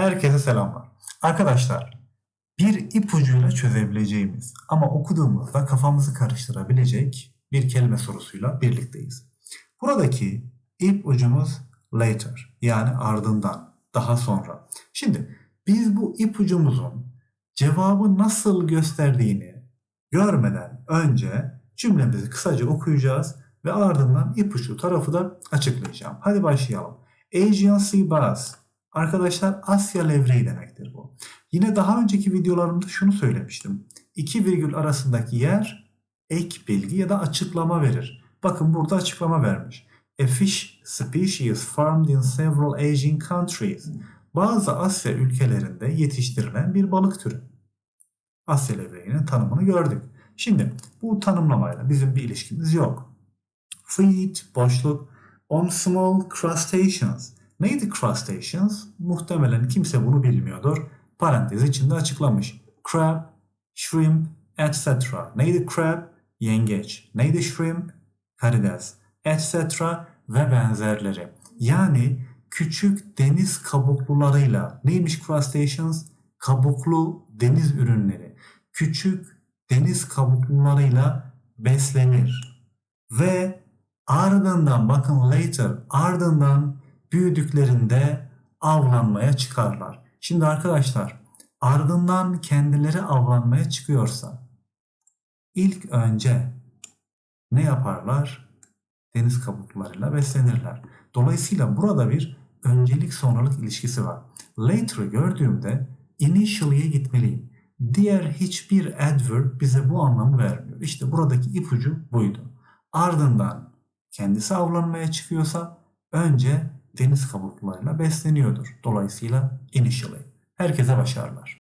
Herkese selamlar. Arkadaşlar, bir ipucuyla çözebileceğimiz ama okuduğumuzda kafamızı karıştırabilecek bir kelime sorusuyla birlikteyiz. Buradaki ipucumuz later yani ardından, daha sonra. Şimdi biz bu ipucumuzun cevabı nasıl gösterdiğini görmeden önce cümlemizi kısaca okuyacağız ve ardından ipucu tarafı da açıklayacağım. Hadi başlayalım. Sea Bass. Arkadaşlar Asya levreği demektir bu. Yine daha önceki videolarımda şunu söylemiştim. İki virgül arasındaki yer ek bilgi ya da açıklama verir. Bakın burada açıklama vermiş. A fish species farmed in several Asian countries. Bazı Asya ülkelerinde yetiştirilen bir balık türü. Asya levreğinin tanımını gördük. Şimdi bu tanımlamayla bizim bir ilişkimiz yok. Feed, boşluk, on small crustaceans. Neydi crustaceans? Muhtemelen kimse bunu bilmiyordur. Parantez içinde açıklamış. Crab, shrimp, etc. Neydi crab? Yengeç. Neydi shrimp? Karides, etc. ve benzerleri. Yani küçük deniz kabuklularıyla neymiş crustaceans? Kabuklu deniz ürünleri. Küçük deniz kabuklularıyla beslenir. Ve ardından bakın later ardından büyüdüklerinde avlanmaya çıkarlar. Şimdi arkadaşlar ardından kendileri avlanmaya çıkıyorsa ilk önce ne yaparlar? Deniz kabuklarıyla beslenirler. Dolayısıyla burada bir öncelik sonralık ilişkisi var. Later'ı gördüğümde initially'e gitmeliyim. Diğer hiçbir adverb bize bu anlamı vermiyor. İşte buradaki ipucu buydu. Ardından kendisi avlanmaya çıkıyorsa önce deniz kabuklarıyla besleniyordur. Dolayısıyla initially. Herkese başarılar.